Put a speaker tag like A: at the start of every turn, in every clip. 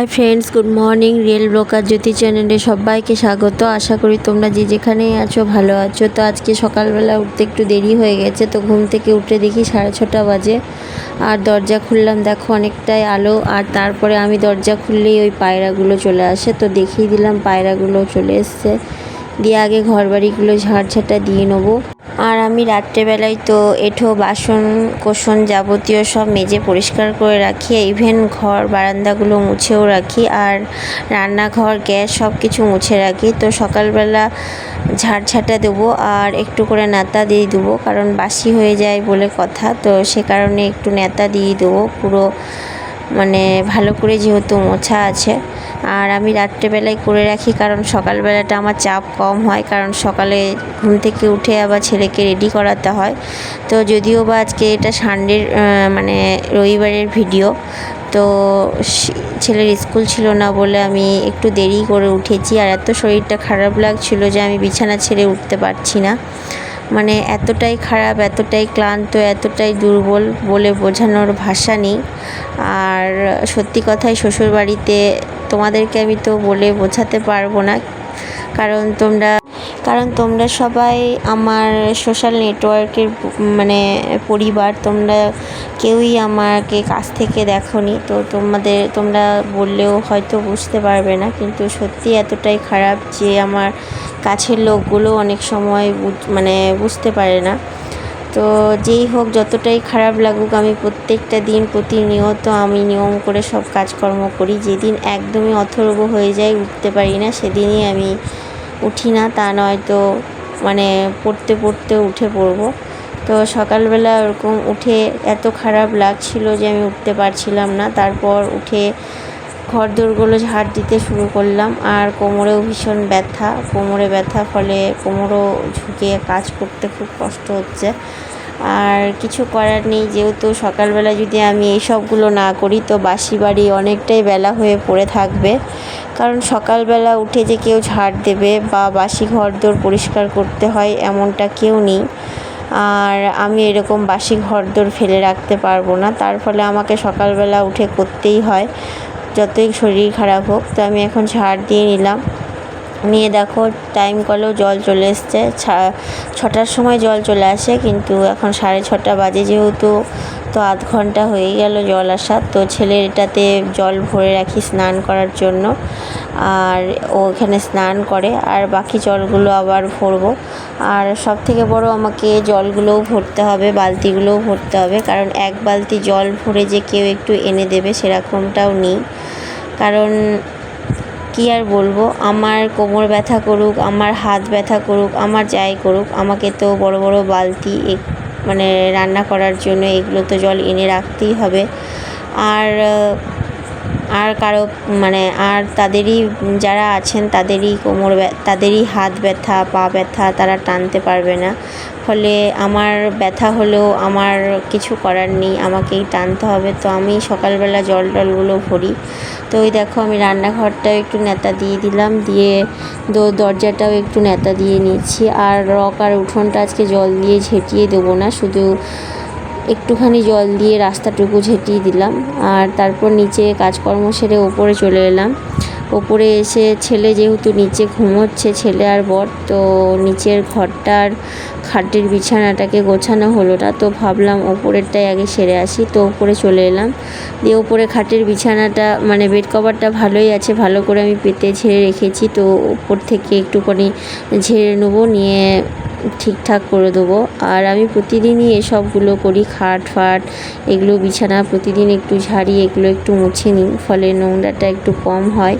A: Hi friends good morning real broker Jyoti চ্যানেলে সবাইকে স্বাগত। আশা করি তোমরা যে যেখানেই আছো, ভালো আছো। তো আজকে সকালবেলা উঠতে একটু দেরি হয়ে গেছে, তো ঘুম থেকে উঠে দেখি সাড়ে ছটা বাজে। আর দরজা খুললাম, দেখো অনেকটাই আলো। আর তারপরে আমি দরজা খুললেই ওই পায়রাগুলো চলে আসে, তো দেখিয়ে দিলাম পায়রাগুলো চলে এসছে। দিয়ে আগে ঘর বাড়িগুলো ঝাড়ঝাঁটা দিয়ে নেব। আর আমি রাত্রেবেলায় তো এঁঠো বাসন কোসন যাবতীয় সব মেজে পরিষ্কার করে রাখি ইভেন ঘর বারান্দাগুলো মুছেও রাখি আর রান্নাঘর, গ্যাস সব কিছু মুছে রাখি। তো সকালবেলা ঝাড়ঝাঁটা দেবো আর একটু করে নেতা দিয়ে দেবো, কারণ বাসি হয়ে যায় বলে কথা। তো সে কারণে একটু নেতা দিয়ে দেবো, পুরো মানে ভালো করে যেহেতু মোছা আছে। আর আমি রাত্রেবেলায় করে রাখি কারণ সকালবেলাটা আমার চাপ কম হয়, কারণ সকালে ঘুম থেকে উঠে আবার ছেলেকে রেডি করাতে হয়। তো যদিও বা আজকে এটা সানডের মানে রবিবারের ভিডিও তো ছেলের স্কুল ছিল না বলে আমি একটু দেরি করে উঠেছি। আর এত শরীরটা খারাপ লাগছিল যে আমি বিছানা ছেড়ে উঠতে পারছি না। মানে এতটাই খারাপ, এতটাই ক্লান্ত, এতটাই দুর্বল বলে বোঝানোর ভাষা নেই। আর সত্যি কথাই শ্বশুরবাড়িতে তোমাদেরকে আমি তো বলে বোঝাতে পারব না। কারণ তোমরা কারণ তোমরা সবাই আমার সোশ্যাল নেটওয়ার্কের মানে পরিবার, তোমরা কেউই আমাকে কাছ থেকে দেখোনি। তো তোমাদের, তোমরা বললেও হয়তো বুঝতে পারবে না। কিন্তু সত্যি এতটাই খারাপ যে আমার কাছের লোকগুলো অনেক সময় মানে বুঝতে পারে না। তো যেই হোক, যতটাই খারাপ লাগুক, আমি প্রত্যেকটা দিন প্রতিনিয়ত আমি নিয়ম করে সব কাজকর্ম করি। যেদিন একদমই অথর্ব হয়ে যায়, উঠতে পারি না, সেদিনই আমি উঠি না। তা নয়তো মানে পড়তে পড়তে উঠে পড়ব। তো সকালবেলা ওরকম উঠে এত খারাপ লাগছিল যে আমি উঠতে পারছিলাম না। তারপর উঠে ঘর দোরগুলো ঝাড় দিতে শুরু করলাম আর কোমরেও ভীষণ ব্যথা। কোমরে ব্যথা ফলে কোমরও ঝুঁকে কাজ করতে খুব কষ্ট হচ্ছে। আর কিছু করার নেই, যেহেতু সকালবেলা যদি আমি এই সবগুলো না করি তো বাসি বাড়ি অনেকটাই বেলা হয়ে পড়ে থাকবে। কারণ সকালবেলা উঠে যে কেউ ঝাড় দেবে বা বাসি ঘর দোর পরিষ্কার করতে হয় এমনটা কেউ নেই। আর আমি এরকম বাসি ঘর ঘরদোর ফেলে রাখতে পারব না, তার ফলে আমাকে সকালবেলা উঠে করতেই হয়। যতই শরীর খারাপ হোক তো আমি এখন ঝাড় দিয়ে নিলাম। নিয়ে দেখো টাইম কলেও জল চলে এসছে। ছটার সময় জল চলে আসে, কিন্তু এখন সাড়ে ছটা বাজে যেহেতু, তো আধ ঘণ্টা হয়ে গেল জল আসার। তো ছেলের এটাতে জল ভরে রাখি স্নান করার জন্য। আর ও এখানে স্নান করে, আর বাকি জলগুলো আবার ভরবো। আর সব থেকে বড় আমাকে জলগুলোও ভরতে হবে, বালতিগুলোও ভরতে হবে, কারণ এক বালতি জল ভরে যে কেউ একটু এনে দেবে সেরকমটাও নেই। কারণ কি আর বলব? আমার কোমর ব্যথা করুক, আমার হাত ব্যথা করুক, আমার যাই করুক, আমাকে তো বড় বড় বালতি মানে রান্না করার জন্য এগুলো তো জল এনে রাখতেই হবে। আর আর কারও মানে আর তাদেরই, যারা আছেন তাদেরই কোমর তাদেরই হাত ব্যথা, পা ব্যথা তারা টানতে পারবে না। ফলে আমার ব্যথা হলেও আমার কিছু করার নেই, আমাকেই টানতে হবে। তো আমি সকালবেলা জল টলগুলো ভরি। তো ওই দেখো আমি রান্নাঘরটাও একটু নেতা দিয়ে দিলাম, দিয়ে দরজাটাও একটু নেতা দিয়ে নিচ্ছি আর রক আর উঠোনটা আজকে জল দিয়ে ঝেঁটিয়ে দেবো না, শুধু একটুখানি জল দিয়ে রাস্তাটুকু ঝেঁটিয়ে দিলাম। আর তারপর নিচে কাজকর্ম সেরে ওপরে চলে এলাম। ওপরে এসে ছেলে যেহেতু নিচে ঘুমোচ্ছে, ছেলে আর বর, তো নিচের ঘরটার খাটের বিছানাটাকে গোছানো হলো না তো ভাবলাম ওপরেরটাই আগে সেরে আসি, তো ওপরে চলে এলাম। দিয়ে ওপরে খাটের বিছানাটা মানে বেড কভারটা ভালোই আছে, ভালো করে আমি পেতে ঝেড়ে রেখেছি, তো ওপর থেকে একটুখানি ঝেড়ে নেব, নিয়ে ঠিকঠাক করে দেবো। আর আমি প্রতিদিনই এসবগুলো করি, খাট ফাট, এগুলো বিছানা, প্রতিদিন একটু ঝাড়ি, এগুলো একটু মুছে নিই, ফলে নোংরাটা একটু কম হয়।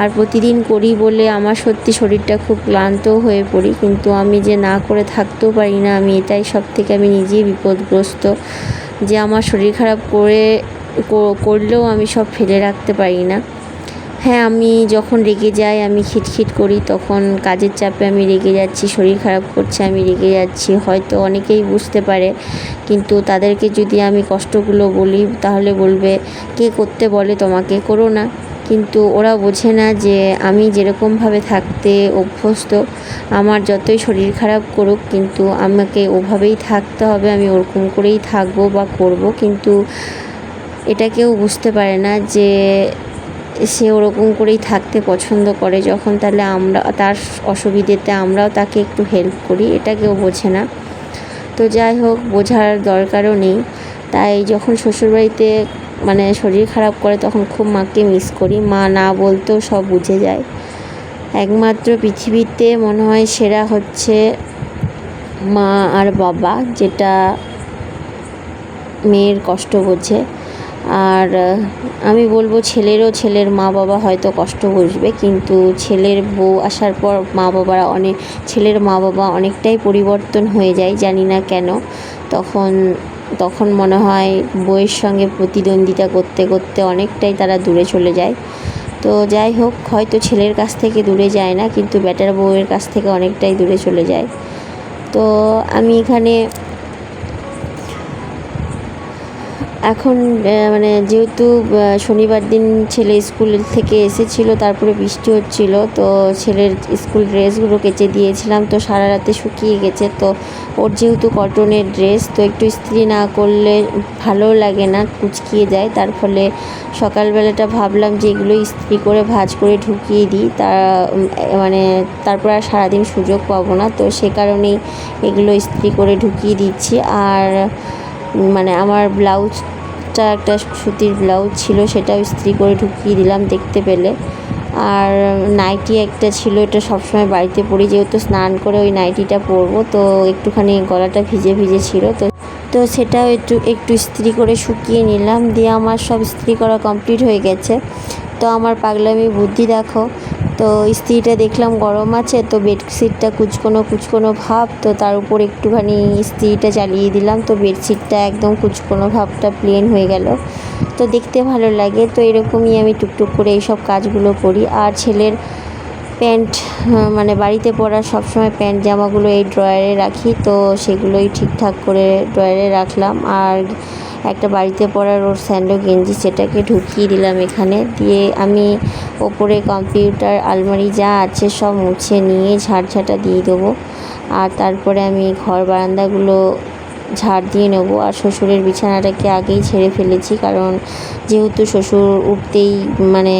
A: আর প্রতিদিন করি বলে আমার সত্যি শরীরটা খুব ক্লান্ত হয়ে পড়ি, কিন্তু আমি যে না করে থাকতেও পারি না, আমি এটাই সব থেকে আমি নিজেই বিপদগ্রস্ত। যে আমার শরীর খারাপ করে করলেও আমি সব ফেলে রাখতে পারি না। হ্যাঁ আমি যখন রেগে যাই, আমি খিটখিট করি, তখন কাজের চাপে আমি রেগে যাচ্ছি, শরীর খারাপ করছে, আমি রেগে যাচ্ছি। হয়তো অনেকেই বুঝতে পারে, কিন্তু তাদেরকে যদি আমি কষ্টগুলো বলি, তাহলে বলবে, কে করতে বলে তোমাকে? করো না। কিন্তু ওরা বোঝে না যে, আমি যেরকমভাবে থাকতে অভ্যস্ত, আমার যতই শরীর খারাপ করুক, কিন্তু আমাকে ওভাবেই থাকতে হবে, আমি ওরকম করেই থাকব বা করব। কিন্তু এটা কেউ বুঝতে পারে না যে সে ওরকম করেই থাকতে পছন্দ করে। যখন তাহলে আমরা, তার অসুবিধেতে আমরাও তাকে একটু হেল্প করি, এটা কেউ বোঝে না। তো যাই হোক, বোঝার দরকারও নেই। তাই যখন শ্বশুরবাড়িতে মানে শরীর খারাপ করে, তখন খুব মাকে মিস করি। মা না বলতেও সব বুঝে যায়। একমাত্র পৃথিবীতে মনে হয় সেরা হচ্ছে মা আর বাবা, যেটা মেয়ের কষ্ট বোঝে। আর আমি বলব ছেলেরও ছেলের মা বাবা হয়তো কষ্ট বুঝবে, কিন্তু ছেলের বউ আসার পর মা বাবারা অনেক ছেলের মা বাবা অনেকটাই পরিবর্তন হয়ে যায়, জানি না কেন। তখন তখন মনে হয় বউয়ের সঙ্গে প্রতিদ্বন্দ্বিতা করতে করতে অনেকটাই তারা দূরে চলে যায়। তো যাই হোক, হয়তো ছেলের কাছ থেকে দূরে যায় না, কিন্তু বেটার বউয়ের কাছ থেকে অনেকটাই দূরে চলে যায়। তো আমি এখানে এখন মানে যেহেতু শনিবার দিন ছেলে স্কুল থেকে এসেছিল, তারপরে বৃষ্টি হচ্ছিল, তো ছেলের স্কুল ড্রেসগুলো কেচে দিয়েছিলাম, তো সারা রাতে শুকিয়ে গেছে, তো ওর যেহেতু কটনের ড্রেস, তো একটু ইস্ত্রি না করলে ভালো লাগে না, কুচকিয়ে যায়, তার ফলে সকালবেলাটা ভাবলাম যে এগুলো ইস্ত্রি করে ভাঁজ করে ঢুকিয়ে দিই, তা মানে তারপর আর সারাদিন সুযোগ পাবো না, তো সে কারণেই এগুলো ইস্ত্রি করে ঢুকিয়ে দিচ্ছি, আর মানে আমার ব্লাউজটা একটা সুতির ব্লাউজ ছিল সেটাও ইস্ত্রি করে ঢুকিয়ে দিলাম দেখতে পেলে। আর নাইটি একটা ছিল, এটা সবসময় বাড়িতে পরি, যেহেতু স্নান করে ওই নাইটিটা পরবো, তো একটুখানি গলাটা ভিজে ভিজে ছিল, তো তো সেটাও একটু একটু ইস্ত্রি করে শুকিয়ে নিলাম, দিয়ে আমার সব ইস্ত্রি করা কমপ্লিট হয়ে গেছে। তো আমার পাগলামি বুদ্ধি দেখো তো ইস্ত্রিটা দেখলাম গরম আছে, তো বেডশিটটা কুচকোনো কুচকোনো ভাব, তো তার উপর একটুখানি ইস্ত্রিটা চালিয়ে দিলাম, তো বেডশিটটা একদম কুচকোনো ভাবটা প্লেন হয়ে গেল। তো দেখতে ভালো লাগে, তো এরকমই আমি টুকটুক করে এইসব কাজগুলো করি। আর ছেলের প্যান্ট মানে বাড়িতে পরা সবসময় প্যান্ট জামাগুলো এই ড্রয়ারে রাখি, তো সেগুলোই ঠিকঠাক করে ড্রয়ারে রাখলাম। আর একটা বাড়িতে পরার ওর স্যান্ডো গেঞ্জি সেটাকে ঢুকিয়ে দিলাম এখানে। দিয়ে আমি ওপরে কম্পিউটার, আলমারি যা আছে সব মুছে নিয়ে ঝাড়ঝাঁটা দিয়ে দেবো। আর তারপরে আমি ঘর বারান্দাগুলো ঝাড় দিয়ে নেব। আর শ্বশুরের বিছানাটাকে আগেই ছেড়ে ফেলেছি কারণ যেহেতু শ্বশুর উঠতেই মানে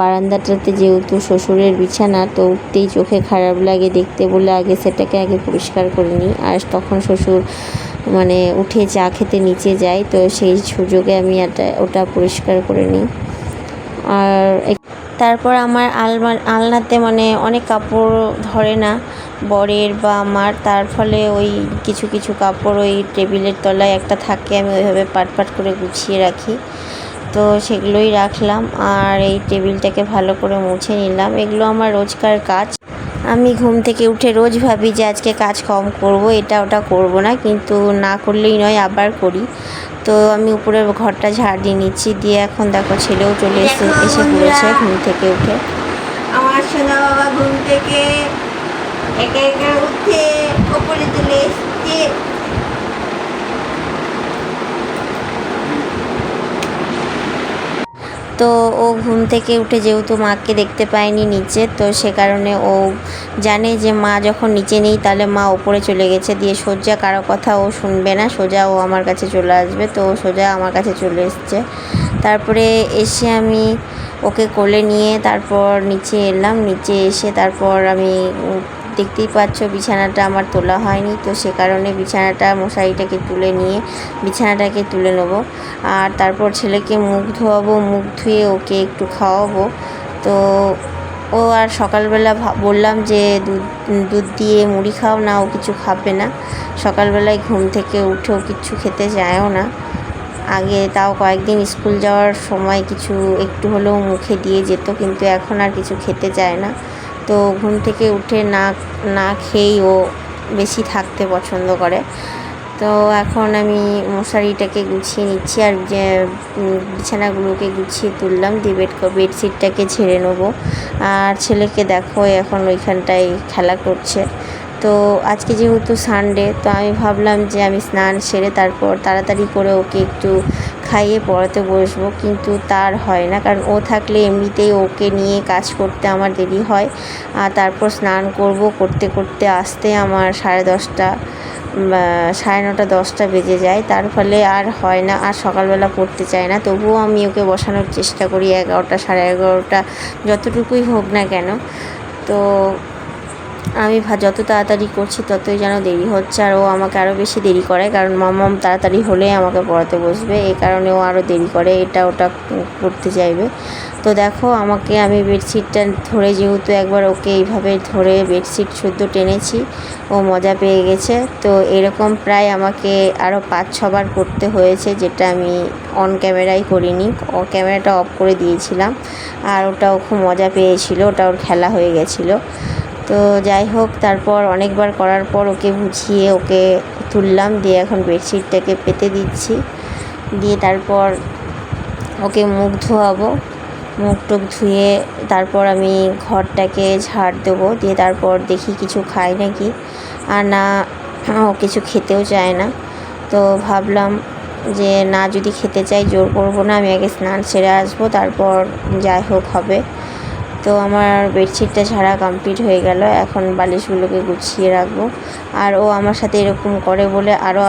A: বারান্দাটাতে যেহেতু শ্বশুরের বিছানা, তো উঠতেই চোখে খারাপ লাগে দেখতে বলে আগে সেটাকে আগে পরিষ্কার করে নিই। আর তখন শ্বশুর মানে উঠে চা খেতে নিচে যায় তো সেই সুযোগে আমি এটা, ওটা পরিষ্কার করে নিই। আর তারপর আমার আলমা আলনাতে মানে অনেক কাপড় ধরে না, বরের বা আমার। তার ফলে ওই কিছু কিছু কাপড় ওই টেবিলের তলায় একটা থাকে, আমি ওইভাবে পাট পাট করে গুছিয়ে রাখি। তো সেগুলোই রাখলাম, আর এই টেবিলটাকে ভালো করে মুছে নিলাম। এগুলো আমার রোজকার কাজ। আমি ঘুম থেকে উঠে রোজ ভাবি যে আজকে কাজ কম করব এটা ওটা করব না কিন্তু না করলেই নয় আবার করি। তো আমি উপরের ঘরটা ঝাড় দিয়ে নিচ্ছি দিয়ে এখন দেখো ছেলেও চলে এসে এসে পড়েছে ঘুম থেকে উঠে।
B: আমার সোনা বাবা ঘুম থেকে একা একা উঠে ওপরে চলে এসছে।
A: তো ও ঘুম থেকে উঠে যেহেতু মাকে দেখতে পায়নি নিচে, তো সে কারণে ও জানে যে মা যখন নিচে নেই তাহলে মা ওপরে চলে গেছে। দিয়ে সোজা কারও কথা ও শুনবে না, সোজা ও আমার কাছে চলে আসবে। তো সোজা আমার কাছে চলে এসছে। তারপরে এসে আমি ওকে কোলে নিয়ে তারপর নিচে এলাম। নিচে এসে তারপর আমি দেখতেই পাচ্ছ, বিছানাটা আমার তোলা হয়নি। তো সে কারণে বিছানাটা মশারিটাকে তুলে নিয়ে বিছানাটাকে তুলে নেব। আর তারপর ছেলেকে মুখ ধোয়াবো, মুখ ধুয়ে ওকে একটু খাওয়াবো। তো ও আর সকালবেলা বললাম যে দুধ দুধ দিয়ে মুড়ি খাও, না ও কিছু খাবে না। সকালবেলায় ঘুম থেকে উঠে ও কিছু খেতে চায়ও না। আগে তাও কয়েকদিন স্কুল যাওয়ার সময় কিছু একটু হলেও মুখে দিয়ে যেত, কিন্তু এখন আর কিছু খেতে চায় না। তো ঘুম থেকে উঠে না না খেয়েই ও বেশি থাকতে পছন্দ করে। তো এখন আমি মশারিটাকে গুছিয়ে নিচ্ছি আর যে বিছানাগুলোকে গুছিয়ে তুললাম। দিয়ে বেড, বেডশিটটাকে ছেড়ে নেব। আর ছেলেকে দেখো, এখন ওইখানটায় খেলা করছে। তো আজকে যেহেতু সানডে তো আমি ভাবলাম যে আমি স্নান সেরে তারপর তাড়াতাড়ি করে ওকে একটু খাইয়ে পড়াতে বসবো, কিন্তু তার হয় না। কারণ ও থাকলে এমনিতেই ওকে নিয়ে কাজ করতে আমার দেরি হয়। আর তারপর স্নান করব করতে করতে আসতে আমার সাড়ে দশটা সাড়ে নটা দশটা বেজে যায়। তার ফলে আর হয় না, আর সকালবেলা পড়তে চায় না। তবুও আমি ওকে বসানোর চেষ্টা করি এগারোটা সাড়ে এগারোটা, যতটুকুই হোক না কেন। তো আমি যত তাড়াতাড়ি করছি ততই যেন দেরি হচ্ছে, আর ও আমাকে আরও বেশি দেরি করে, কারণ মামাম তাড়াতাড়ি হলেই আমাকে পড়াতে বসবে এই কারণে ও আরও দেরি করে, এটা ওটা করতে চাইবে। তো দেখো, আমাকে আমি বেডশিটটা ধরে, যেহেতু একবার ওকে এইভাবে ধরে বেডশিট শুদ্ধ টেনেছি, ও মজা পেয়ে গেছে। তো এরকম প্রায় আমাকে আরও পাঁচ, ছবার করতে হয়েছে, যেটা আমি অন ক্যামেরাই করিনি, ও ক্যামেরাটা অফ করে দিয়েছিলাম, আর ওটা ও খুব মজা পেয়েছিল, ওটা ওর খেলা হয়ে গেছিল। তো যাই হোক, তারপর অনেকবার করার পর ওকে বুঝিয়ে ওকে তুললাম, দিয়ে এখন বেডশিটটাকে পেতে দিচ্ছি। দিয়ে তারপর ওকে মুখ ধোয়াবো। মুখ টুক ধুয়ে তারপর আমি ঘরটাকে ঝাড় দেবো। দিয়ে তারপর দেখি কিছু খায় নাকি। আর না, ও কিছু খেতেও চায় না। তো ভাবলাম যে না, যদি খেতে চাই, জোর করব না। আমি আগে স্নান সেরে আসব, তারপর যাই হোক হবে। তো আমার বেডশিটটা ছাড়া কমপ্লিট হয়ে গেল। এখন বালিশগুলোকে গুছিয়ে রাখব। আর ও আমার সাথে এরকম করে বলে আরও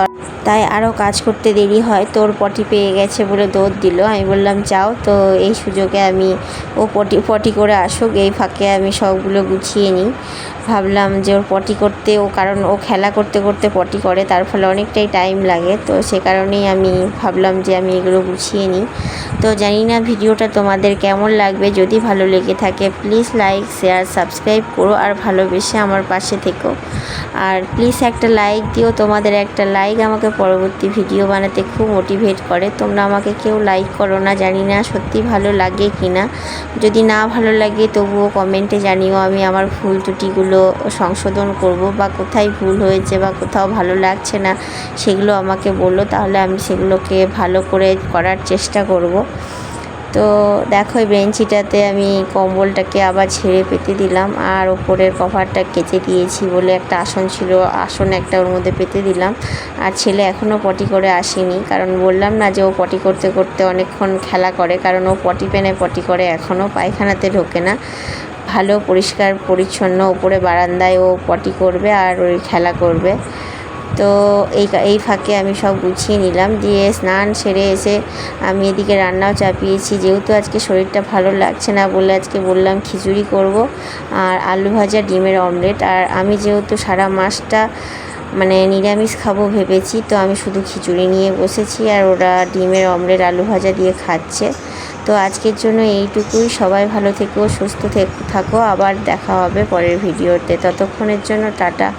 A: তাই আরও কাজ করতে দেরি হয়। তোর পটি পেয়ে গেছে বলে দৌড় দিল। আমি বললাম, চাও। তো এই সুযোগে আমি ও পটি পটি করে আসুক। এই ফাঁকে আমি সবগুলো গুছিয়ে নিই। ভাবলাম যে ওর পটি করতে, ও কারণ ও খেলা করতে করতে পটি করে, তার ফলে অনেকটাই টাইম লাগে। তো সে কারণেই আমি ভাবলাম যে আমি এগুলো গুছিয়ে নিই। তো জানি না ভিডিওটা তোমাদের কেমন লাগবে। যদি ভালো লেগে থাকে প্লিজ লাইক শেয়ার সাবস্ক্রাইব করো আর ভালোবেসে আমার পাশে থেকো। আর প্লিজ একটা লাইক দিও। তোমাদের একটা লাইক আমাকে পরবর্তী ভিডিও বানাতে খুব মোটিভেট করে। তোমরা আমাকে কেউ লাইক করো না। জানি না সত্যি ভালো লাগে কি না যদি না ভালো লাগে, তবুও কমেন্টে জানিও। আমি আমার ভুল ত্রুটিগুলো সংশোধন করব বা কোথায় ভুল হয়েছে বা কোথাও ভালো লাগছে না, সেগুলো আমাকে বলল, তাহলে আমি সেগুলোকে ভালো করে করার চেষ্টা করব। তো দেখো, এই বেঞ্চিটাতে আমি কম্বলটাকে আবার ছেড়ে পেতে দিলাম আর ওপরের কভারটা কেচে দিয়েছি বলে একটা আসন ছিল, আসন একটা ওর মধ্যে পেতে দিলাম। আর ছেলে এখনও পটি করে আসেনি, কারণ বললাম না যে ও পটি করতে করতে অনেকক্ষণ খেলা করে, কারণ ও পটি পেনে পটি করে এখনও পায়খানাতে ঢোকে না। ভালো, পরিষ্কার, পরিচ্ছন্ন ওপরে বারান্দায় ও পটি করবে আর ওই খেলা করবে। তো এই এই ফাঁকে আমি সব গুছিয়ে নিলাম, দিয়ে স্নান সেরে এসে আমি এদিকে রান্নাও চাপিয়েছি। যেহেতু আজকে শরীরটা ভালো লাগছে না বলে আজকে বললাম খিচুড়ি করব, আর আলু ভাজা, ডিমের অমলেট। আর আমি যেহেতু সারা মাসটা মানে নিরামিষ খাব ভেবেছি, তো আমি শুধু খিচুড়ি নিয়ে বসেছি আর ওরা ডিমের অমলেট, আলু ভাজা দিয়ে খাচ্ছে। তো আজকের জন্য এইটুকুই। সবাই ভালো থেকো, সুস্থ থেক- থাকো। আবার দেখা হবে পরের ভিডিওতে। ততক্ষণের জন্য টাটা।